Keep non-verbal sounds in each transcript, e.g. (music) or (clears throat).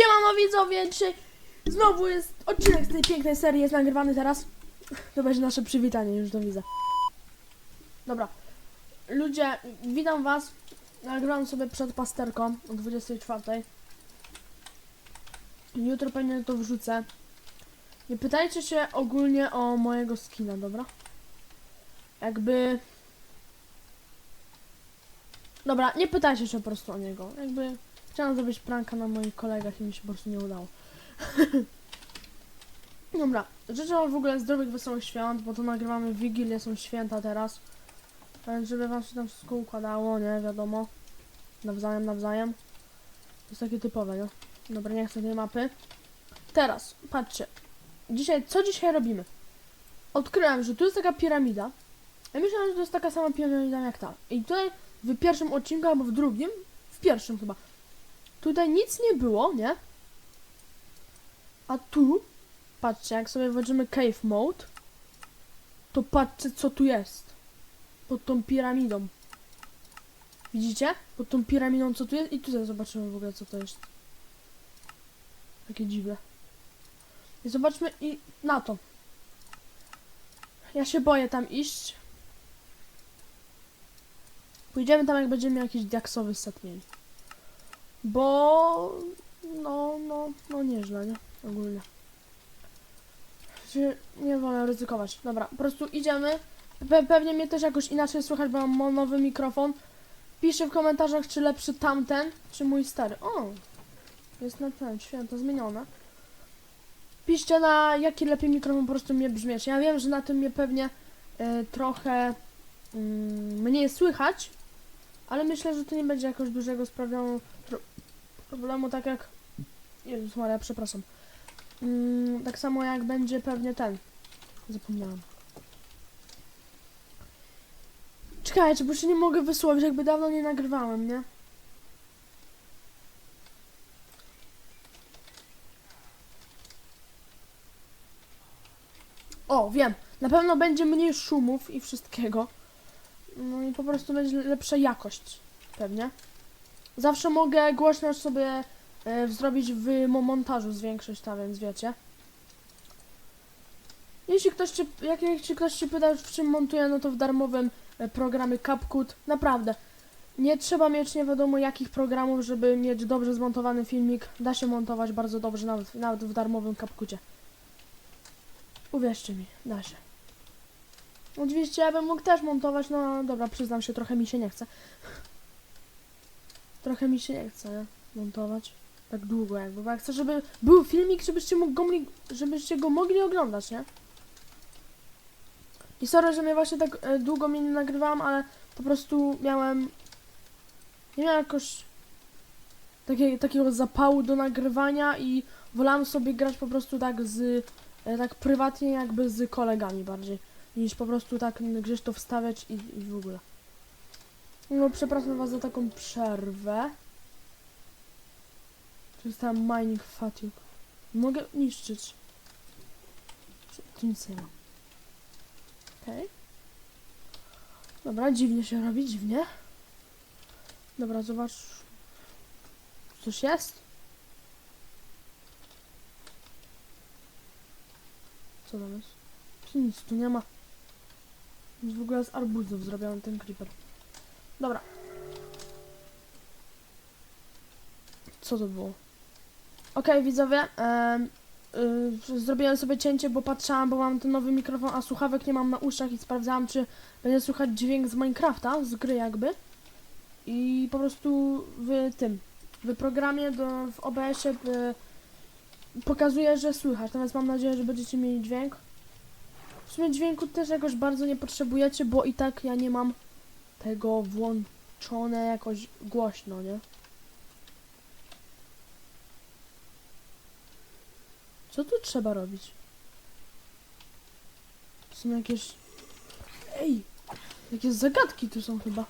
Siemano widzowie, dzisiaj znowu jest odcinek z tej pięknej serii, jest nagrywany teraz. To będzie nasze przywitanie, już to widzę. Dobra, ludzie, witam was. Nagrywam sobie przed pasterką o 24. Jutro pewnie to wrzucę. Nie pytajcie się ogólnie o mojego skina, dobra? Jakby... Dobra, nie pytajcie się po prostu o niego. Jakby chciałam zrobić pranka na moich kolegach i mi się po prostu nie udało. (laughs) Dobra, życzę wam w ogóle zdrowych, wesołych świąt, bo to nagrywamy w Wigilię, są święta teraz. Więc żeby wam się tam wszystko układało, nie wiadomo. Nawzajem, nawzajem. To jest takie typowe, nie? Dobra, nie chcę tej mapy. Teraz, patrzcie. Dzisiaj, co dzisiaj robimy? Odkryłem, że tu jest taka piramida. Ja myślałem, że to jest taka sama piramida jak ta. I tutaj w pierwszym odcinku albo w drugim, w pierwszym chyba, tutaj nic nie było, nie? A tu, patrzcie, jak sobie wchodzimy cave mode, to patrzcie co tu jest. Pod tą piramidą. Widzicie? Pod tą piramidą co tu jest i tutaj zobaczymy w ogóle co to jest. Takie dziwne. I zobaczmy i na to. Ja się boję tam iść. Pójdziemy tam, jak będziemy jakiś diaksowy set mieli. Bo... No, no, no nieźle, nie? Ogólnie. Nie wolę ryzykować. Dobra, po prostu idziemy. Pe pewnie mnie też jakoś inaczej słychać, bo mam nowy mikrofon. Piszcie w komentarzach, czy lepszy tamten, czy mój stary. O! Jest na ten, święto zmienione. Piszcie na jaki lepiej mikrofon po prostu mnie brzmieć. Ja wiem, że na tym mnie pewnie y, trochę y, słychać, ale myślę, że to nie będzie jakoś dużego sprawiało problemu, tak jak... Jezus Maria, przepraszam. Mm, tak samo jak będzie pewnie ten. Zapomniałam. Czekajcie, bo się nie mogę wysłowić, jakby dawno nie nagrywałem, nie? O, wiem. Na pewno będzie mniej szumów i wszystkiego. No i po prostu będzie lepsza jakość. Pewnie. Zawsze mogę głośność sobie e, zrobić w mo- montażu zwiększyć tam, więc wiecie. Jeśli ktoś cię, jak, jeśli ktoś się pyta, w czym montuję, no to w darmowym e, programie CapCut. Naprawdę. Nie trzeba mieć nie wiadomo jakich programów, żeby mieć dobrze zmontowany filmik. Da się montować bardzo dobrze, nawet, nawet w darmowym CapCucie. Uwierzcie mi, da się. Oczywiście ja bym mógł też montować, no dobra, przyznam się, trochę mi się nie chce. Trochę mi się nie chce? Montować. Tak długo jakby, bo ja chcę, żeby był filmik, żebyście, mogli, żebyście go mogli oglądać, nie? I sorry, że mnie właśnie tak e, długo mnie nie nagrywałam, ale po prostu miałem... Nie miałem jakoś takie, takiego zapału do nagrywania i wolałam sobie grać po prostu tak z... E, tak prywatnie jakby z kolegami bardziej niż po prostu tak gdzieś to wstawiać i, i w ogóle. No przepraszam was za taką przerwę. Tam mining fatigue. Mogę niszczyć. Czy- Tu nic nie ma. Okej. Dobra, dziwnie się robi, dziwnie. Dobra, zobacz. Coś jest? Co tam jest? Nic tu nie ma. Jest w ogóle z arbuzów zrobiony ten creeper. Dobra. Co to było? Okej, widzowie. em, y, zrobiłem sobie cięcie, bo patrzałam, bo mam ten nowy mikrofon, a słuchawek nie mam na uszach i sprawdzałam, czy będzie słychać dźwięk z Minecrafta, z gry jakby. I po prostu w tym, w programie do, w OBS-ie y, pokazuje, że słychać. Natomiast mam nadzieję, że będziecie mieli dźwięk. W sumie dźwięku też jakoś bardzo nie potrzebujecie, bo i tak ja nie mam tego włączone jakoś głośno, nie? Co tu trzeba robić? Są jakieś... Ej! Jakieś zagadki tu są chyba.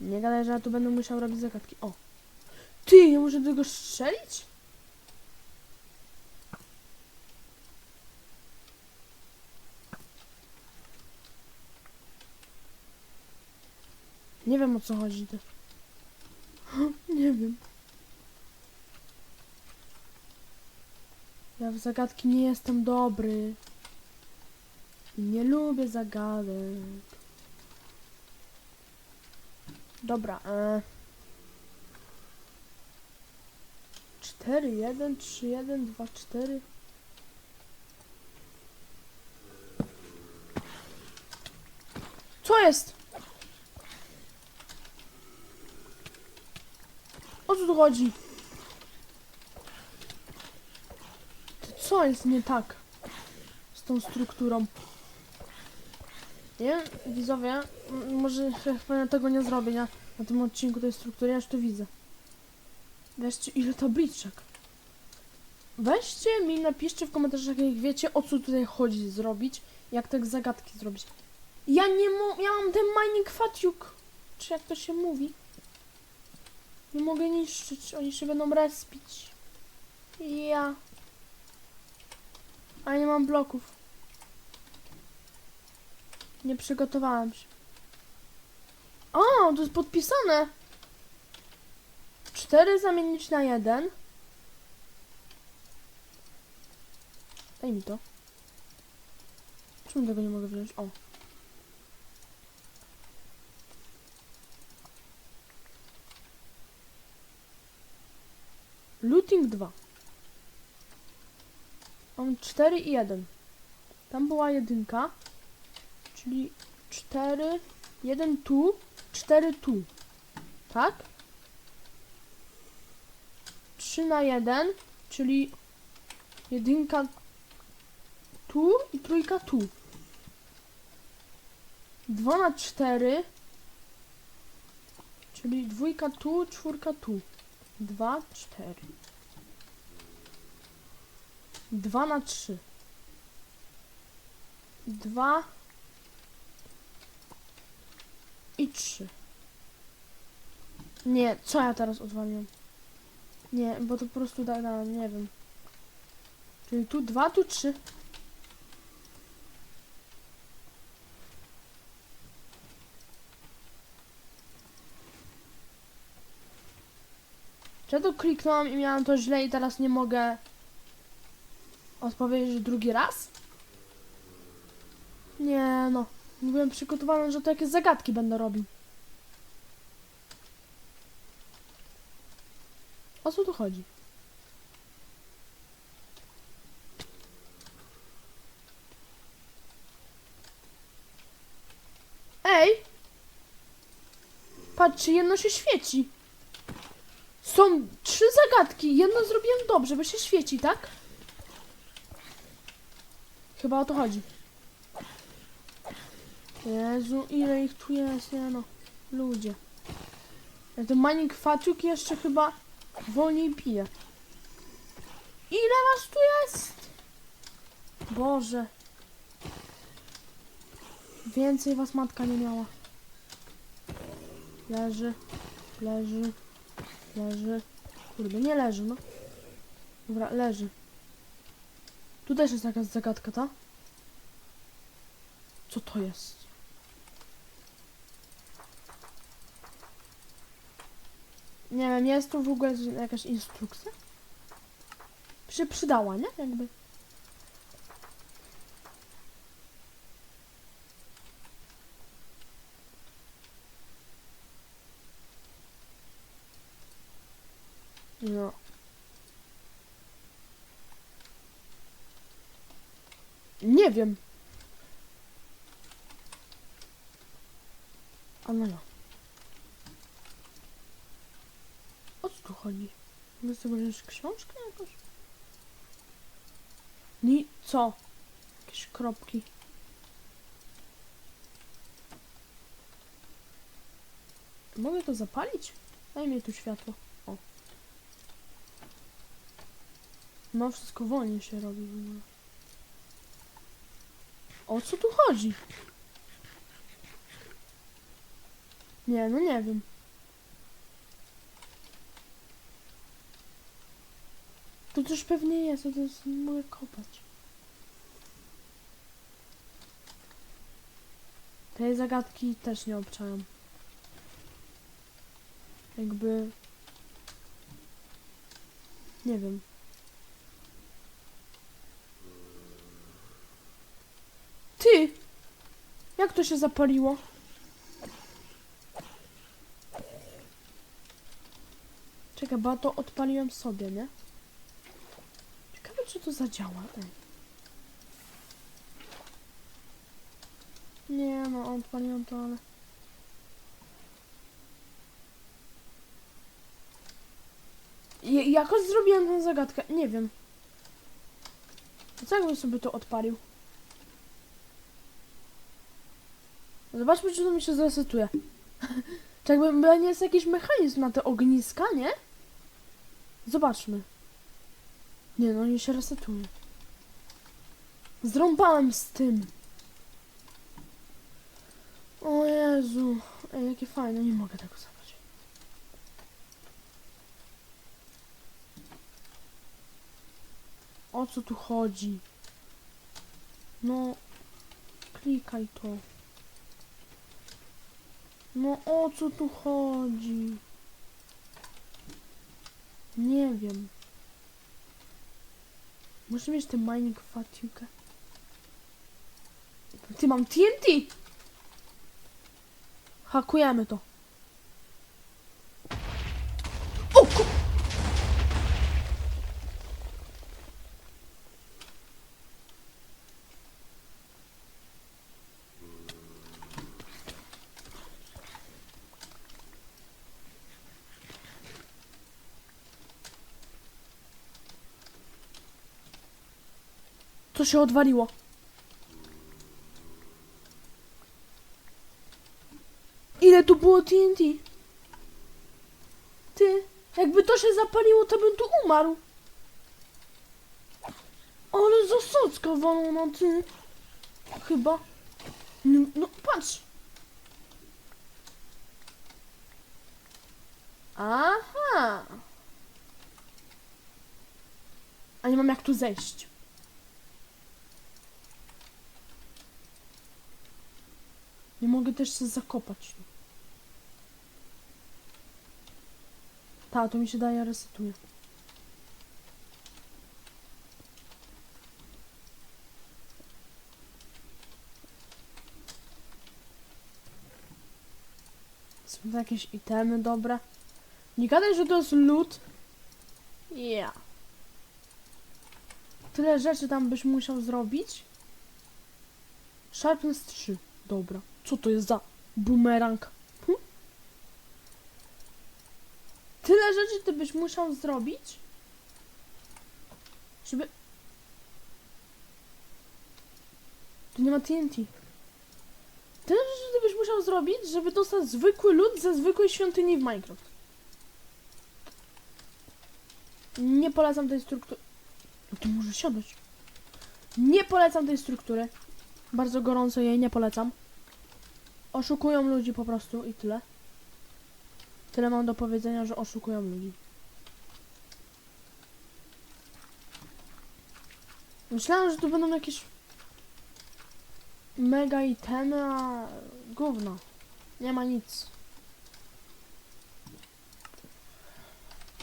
Nie gadaj, że ja tu będę musiał robić zagadki. O! Ty, nie muszę tego strzelić? Nie wiem o co chodzi. (gasps) Nie wiem. Ja w zagadki nie jestem dobry. Nie lubię zagadek. Dobra, e... 4, 1, 3, 1, 2, 4. Co jest? O co tu chodzi? Co jest nie tak z tą strukturą? Nie, widzowie, może chyba tego nie zrobię, nie? Na tym odcinku tej struktury, ja już to widzę. Weźcie ile tabliczek. Weźcie mi, napiszcie w komentarzach, jak wiecie, o co tutaj chodzi zrobić, jak tak zagadki zrobić. Ja nie mo... ja mam ten mining fatiuk, czy jak to się mówi. Nie mogę niszczyć, oni się będą respić. Ja. A nie mam bloków. Nie przygotowałem się. O, to jest podpisane. 4 zamienić na 1. Daj mi to. Czemu tego nie mogę wziąć? O. Looting 2. Mam 4 i 1. Tam była jedynka. Czyli 4, 1 tu, 4 tu. Tak? 3 na 1, czyli jedynka tu i trójka tu. 2 na 4, czyli dwójka tu, czwórka tu. 2, 4. 2 na 3. 2 i 3. Nie, co ja teraz odwaliłem? Nie, bo to po prostu da, da nie wiem. Czyli tu 2, tu 3. Czy ja to kliknąłem i miałem to źle i teraz nie mogę odpowiedzieć drugi raz? Nie no, byłem przygotowany, że to jakieś zagadki będę robił. O co tu chodzi? Ej! Patrzcie, jedno się świeci. Są trzy zagadki. Jedno zrobiłem dobrze, bo się świeci, tak? Chyba o to chodzi. Jezu, ile ich tu jest, no. Ludzie. Ja ten mining faciuk jeszcze chyba wolniej pije. Ile was tu jest? Boże. Więcej was matka nie miała. Leży, leży, leży. Kurde, nie leży, no. Dobra, leży. Tu też jest jakaś zagadka, ta? Co to jest? Nie wiem, jest tu w ogóle jakaś instrukcja? Się przydała, nie? Jakby. No. Nie wiem. A no ja. O co tu chodzi? Wziąć książkę jakoś? Ni... co? Jakieś kropki. Mogę to zapalić? Daj mi tu światło. O. No, wszystko wolniej się robi. ogóle. O co tu chodzi? Nie, no nie wiem. To też pewnie jest, to jest, mogę kopać. Tej zagadki też nie obczałem. Jakby... Nie wiem. Jak to się zapaliło? Czekaj, bo to odpaliłem sobie, nie? Ciekawe, czy to zadziała. Ej. Nie no, odpaliłem to, ale... Jakoś zrobiłem tę zagadkę, nie wiem. Jakbym sobie to odpalił? Zobaczmy, czy to mi się zresetuje. (laughs) Czy jakby nie jest jakiś mechanizm na te ogniska, nie? Zobaczmy. Nie no, nie się resetuje. Zrąbałem z tym. O Jezu. Ej, jakie fajne, nie mogę tego zabrać. O co tu chodzi? No, klikaj to. No o co tu chodzi? Nie wiem. Muszę mieć ten mining fatigue. Ty mam TNT! Hakujemy to. Co się odwaliło? Ile tu było TNT? Ty, jakby to się zapaliło, to bym tu umarł. Ale zasadzka walona, ty. Chyba. No, no patrz. Aha. A nie mam jak tu zejść. Nie mogę też się zakopać. Ta, to mi się daje resetuje. Są to jakieś itemy dobre. Nie gadaj, że to jest loot. Ja. Tyle rzeczy tam byś musiał zrobić. Sharpness 3. Dobra. Co to jest za bumerang? Hm? Tyle rzeczy ty byś musiał zrobić, żeby... Tu nie ma TNT. Tyle rzeczy ty byś musiał zrobić, żeby dostać zwykły lód ze zwykłej świątyni w Minecraft. Nie polecam tej struktury. No to może siadać. Nie polecam tej struktury. Bardzo gorąco jej nie polecam. Oszukują ludzi po prostu i tyle. Tyle mam do powiedzenia, że oszukują ludzi. Myślałem, że tu będą jakieś mega itemy, a gówno. Nie ma nic.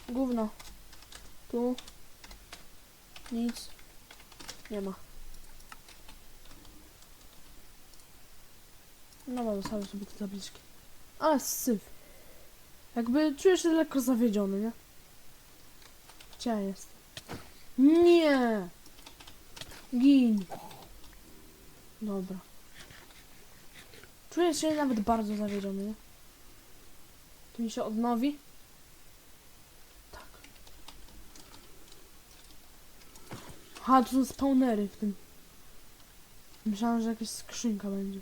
Gówno. Tu. Nic. Nie ma. No bo zostawię sobie te tabliczki. Ale syf. Jakby czuję się lekko zawiedziony, nie? Gdzie ja jestem? Nie! Gin. Dobra. Czuję się nawet bardzo zawiedziony, nie? Tu mi się odnowi. Tak. Aha, tu są spawnery w tym. Myślałem, że jakaś skrzynka będzie.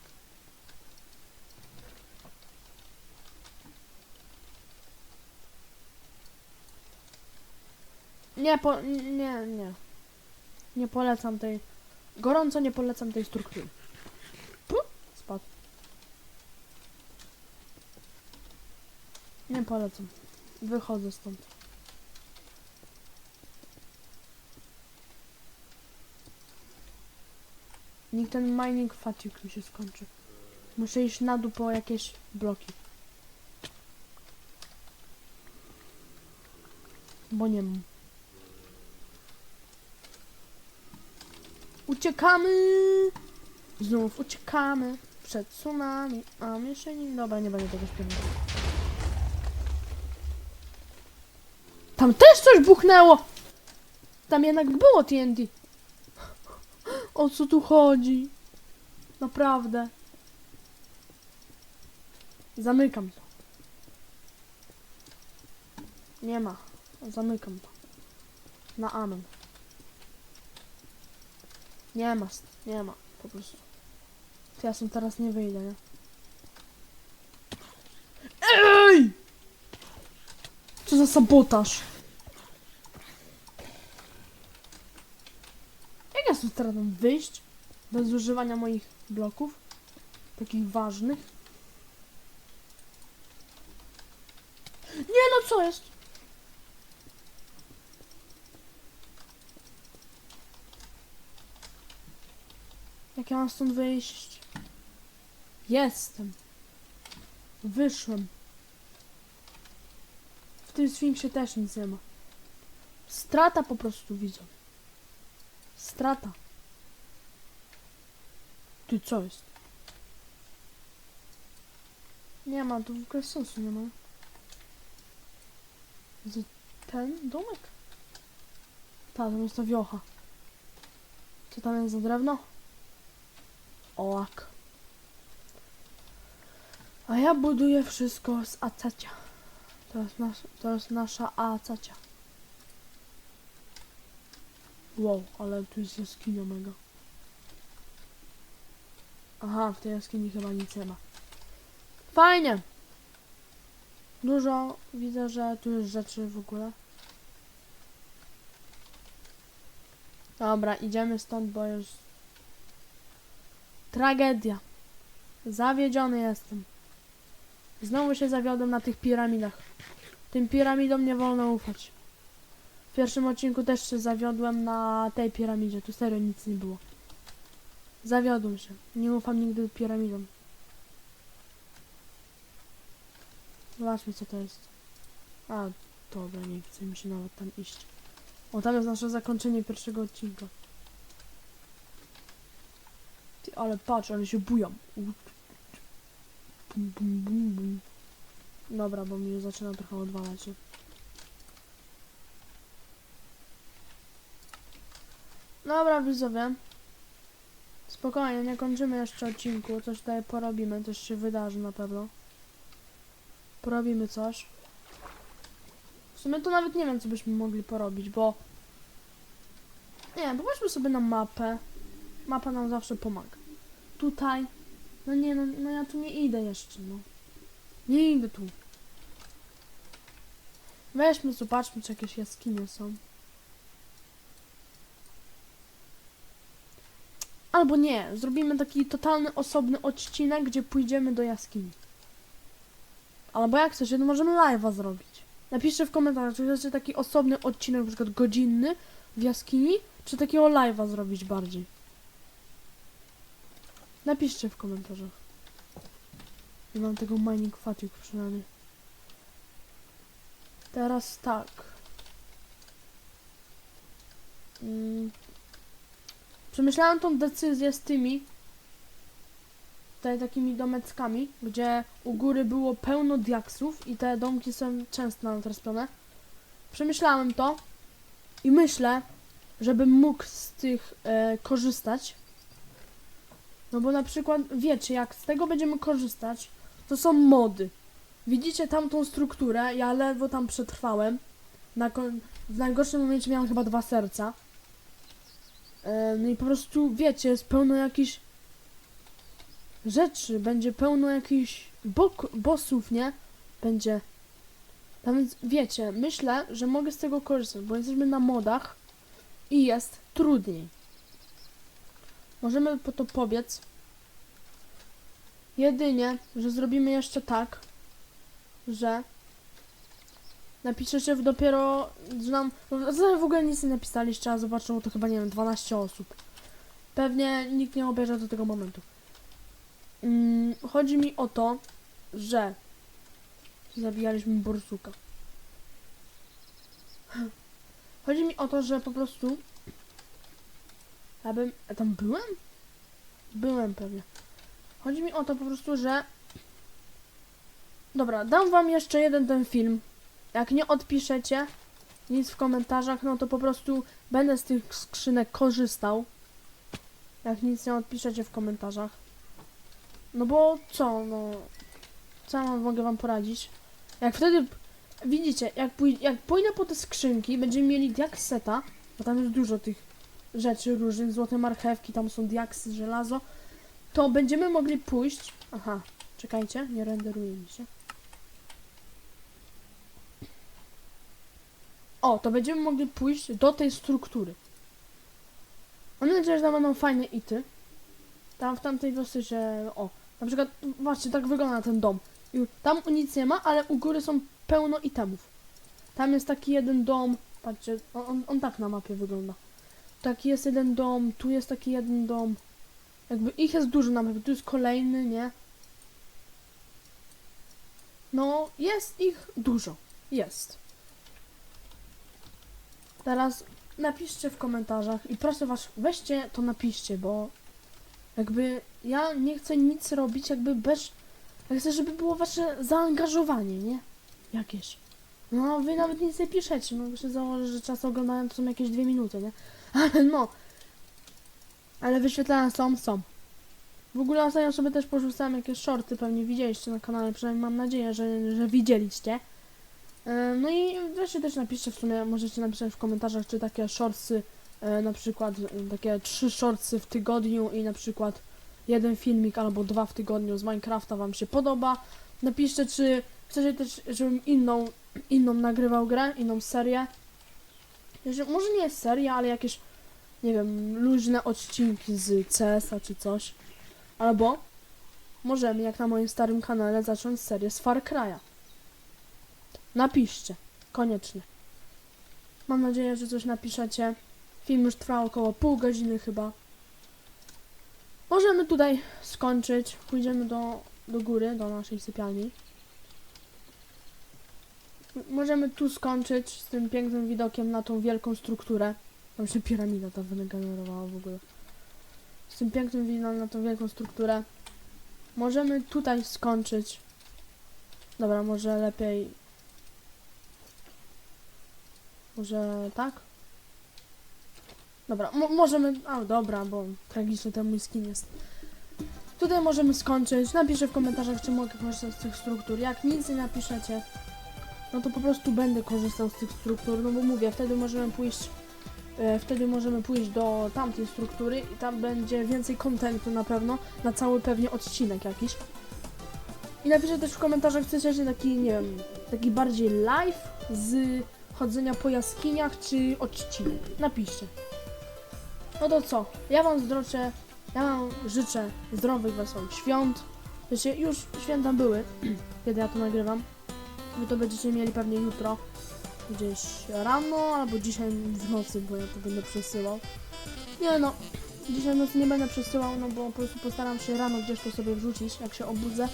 Nie, po, nie, nie. Nie polecam tej. Gorąco nie polecam tej struktury. Pu, spadł. Nie polecam. Wychodzę stąd. Niech ten mining fatigue mi się skończy. Muszę iść na dół po jakieś bloki. Bo nie mam. Uciekamy! Znów uciekamy. przed tsunami, a mieszani... Dobra, nie będę tego śpiewał. Tam też coś buchnęło! Tam jednak było TNT. O co tu chodzi? Naprawdę. Zamykam to. Nie ma. Zamykam to. Na amen. Nie ma, nie ma, po prostu. Ja sam teraz nie wyjdę, nie? EJ! Co za sabotaż? Jak ja stąd teraz mam wyjść? Bez używania moich bloków? Takich ważnych? Nie no, co jest? Jak ja mam stąd wyjść? Jestem. Wyszłem. W tym sfinksie też nic nie ma. Strata po prostu widzę. Strata. Ty co jest? Nie ma, tu w ogóle sensu nie ma. Ten domek? Ta, tam jest ta wiocha. Co tam jest za drewno? Ołak. A ja buduję wszystko z acacia. To jest, nas, to jest nasza acacia. Wow, ale tu jest jaskinia mega. Aha, w tej jaskini chyba nic nie ma. Fajnie! Dużo widzę, że tu jest rzeczy w ogóle. Dobra, idziemy stąd, bo już Tragedia. Zawiedziony jestem. Znowu się zawiodłem na tych piramidach. Tym piramidom nie wolno ufać. W pierwszym odcinku też się zawiodłem na tej piramidzie. Tu serio nic nie było. Zawiodłem się. Nie ufam nigdy piramidom. Zobaczmy co to jest. A, dobra, nie chce mi się nawet tam iść. O, tam jest nasze zakończenie pierwszego odcinka. Ty, ale patrz, ale się bujam. U, Bum, bum, bum, bum. Dobra, bo mnie zaczyna trochę odwalać. Dobra, widzowie. Spokojnie, nie kończymy jeszcze odcinku. Coś tutaj porobimy, coś się wydarzy na pewno. Porobimy coś. W sumie to nawet nie wiem, co byśmy mogli porobić, bo... Nie popatrzmy sobie na mapę. Mapa nam zawsze pomaga. Tutaj. No nie, no, no ja tu nie idę jeszcze, no. Nie idę tu. Weźmy, zobaczmy, czy jakieś jaskinie są. Albo nie, zrobimy taki totalny, osobny odcinek, gdzie pójdziemy do jaskini. Albo jak chcecie, no możemy live'a zrobić. Napiszcie w komentarzach, czy chcecie taki osobny odcinek, na przykład godzinny w jaskini, czy takiego live'a zrobić bardziej. Napiszcie w komentarzach. Nie mam tego mining fatigue przynajmniej. Teraz tak. Mm. Przemyślałem tą decyzję z tymi tutaj takimi domeckami, gdzie u góry było pełno diaksów i te domki są często rozpione. Przemyślałem to i myślę, żebym mógł z tych e, korzystać. No bo na przykład, wiecie, jak z tego będziemy korzystać, to są mody. Widzicie tamtą strukturę, ja ledwo tam przetrwałem. Na w najgorszym momencie miałem chyba dwa serca. E, no i po prostu, wiecie, jest pełno jakichś rzeczy, będzie pełno jakichś bok- bossów, nie? Będzie. A więc wiecie, myślę, że mogę z tego korzystać, bo jesteśmy na modach i jest trudniej. Możemy po to pobiec. Jedynie, że zrobimy jeszcze tak, że napiszecie dopiero, że nam, no, w ogóle nic nie napisaliście, trzeba zobaczyło to chyba, nie wiem, 12 osób. Pewnie nikt nie obejrzy do tego momentu. Mm, chodzi mi o to, że zabijaliśmy borsuka. Chodzi mi o to, że po prostu ja bym... A tam byłem? Byłem pewnie. Chodzi mi o to po prostu, że... Dobra, dam wam jeszcze jeden ten film. Jak nie odpiszecie nic w komentarzach, no to po prostu będę z tych skrzynek korzystał. Jak nic nie odpiszecie w komentarzach. No bo co, no... Co ja mogę wam poradzić? Jak wtedy... Widzicie, jak, pój jak pójdę po te skrzynki, będziemy mieli diakseta, bo tam jest dużo tych rzeczy różnych, złote marchewki, tam są diaksy, żelazo, to będziemy mogli pójść... Aha, czekajcie, nie renderuje mi się. O, to będziemy mogli pójść do tej struktury. Mam nadzieję, że tam będą fajne ity. Tam w tamtej wiosce się... O, na przykład, właśnie tak wygląda ten dom. Tam nic nie ma, ale u góry są pełno itemów. Tam jest taki jeden dom, patrzcie, on, on, on tak na mapie wygląda. Taki jest jeden dom, tu jest taki jeden dom. Jakby ich jest dużo na mapie, tu jest kolejny, nie? No, jest ich dużo. Jest. Teraz napiszcie w komentarzach i proszę was, weźcie to napiszcie, bo jakby ja nie chcę nic robić jakby bez... Ja chcę, żeby było wasze zaangażowanie, nie? Jakieś. No, wy nawet nic nie piszecie, no się założę, że czas oglądania to są jakieś dwie minuty, nie? Ale no. Ale wyświetlenia są, są. W ogóle ostatnio sobie też porzucałem jakieś shorty, pewnie widzieliście na kanale, przynajmniej mam nadzieję, że, że widzieliście. E, No i wreszcie też napiszcie w sumie, możecie napisać w komentarzach, czy takie shortsy, e, na przykład e, takie trzy shortsy w tygodniu i na przykład jeden filmik albo dwa w tygodniu z Minecrafta wam się podoba. Napiszcie, czy chcecie też, żebym inną, inną nagrywał grę, inną serię. Może nie jest seria, ale jakieś, nie wiem, luźne odcinki z CS-a czy coś. Albo możemy, jak na moim starym kanale, zacząć serię z Far Cry'a. Napiszcie. Koniecznie. Mam nadzieję, że coś napiszecie. Film już trwa około pół godziny chyba. Możemy tutaj skończyć. Pójdziemy do, do góry, do naszej sypialni. Możemy tu skończyć z tym pięknym widokiem na tą wielką strukturę. Tam się piramida ta wygenerowała w ogóle. Z tym pięknym widokiem na tą wielką strukturę. Możemy tutaj skończyć. Dobra, może lepiej może tak? Dobra, mo możemy... A, dobra, bo tragiczny ten mój skin jest. Tutaj możemy skończyć. Napiszę w komentarzach, czy mogę korzystać z tych struktur. Jak nic nie napiszecie, no to po prostu będę korzystał z tych struktur. No bo mówię, wtedy możemy pójść... E, wtedy możemy pójść do tamtej struktury i tam będzie więcej kontentu na pewno, na cały pewnie odcinek jakiś. I napiszę też w komentarzach, chcecie taki, nie wiem, taki bardziej live z chodzenia po jaskiniach czy odcinek. Napiszcie. No to co? Ja wam zdroczę, ja wam życzę zdrowych, wesołych świąt. Wiecie, już święta były, (clears throat) kiedy ja to nagrywam. Wy to będziecie mieli pewnie jutro, gdzieś rano, albo dzisiaj w nocy, bo ja to będę przesyłał. Nie no, dzisiaj w nocy nie będę przesyłał, no bo po prostu postaram się rano gdzieś to sobie wrzucić, jak się obudzę.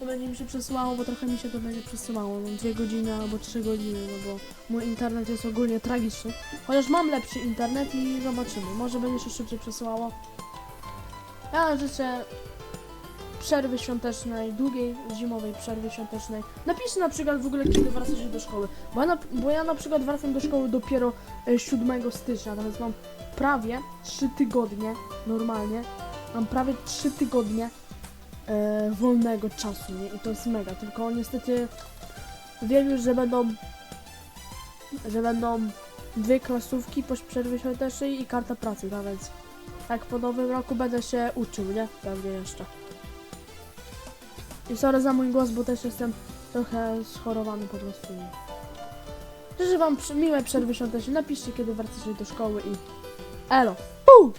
To będzie mi się przesyłało, bo trochę mi się to będzie przesyłało, no dwie godziny albo trzy godziny, no bo mój internet jest ogólnie tragiczny. Chociaż mam lepszy internet i zobaczymy, może będzie się szybciej przesyłało. Ja życzę przerwy świątecznej, długiej zimowej przerwy świątecznej. Napiszcie na przykład w ogóle kiedy wracacie do szkoły, bo ja na, bo ja na przykład wracam do szkoły dopiero e, 7 stycznia, więc mam prawie 3 tygodnie normalnie, mam prawie 3 tygodnie e, wolnego czasu, nie? I to jest mega, tylko niestety wiem już, że będą że będą dwie klasówki po przerwie świątecznej i karta pracy, no więc tak po nowym roku będę się uczył, nie? Pewnie jeszcze. I sorry za mój głos, bo też jestem trochę schorowany po prostu. Życzę wam miłe przerwy świąteczne, napiszcie kiedy wracacie do szkoły i elo! Puu!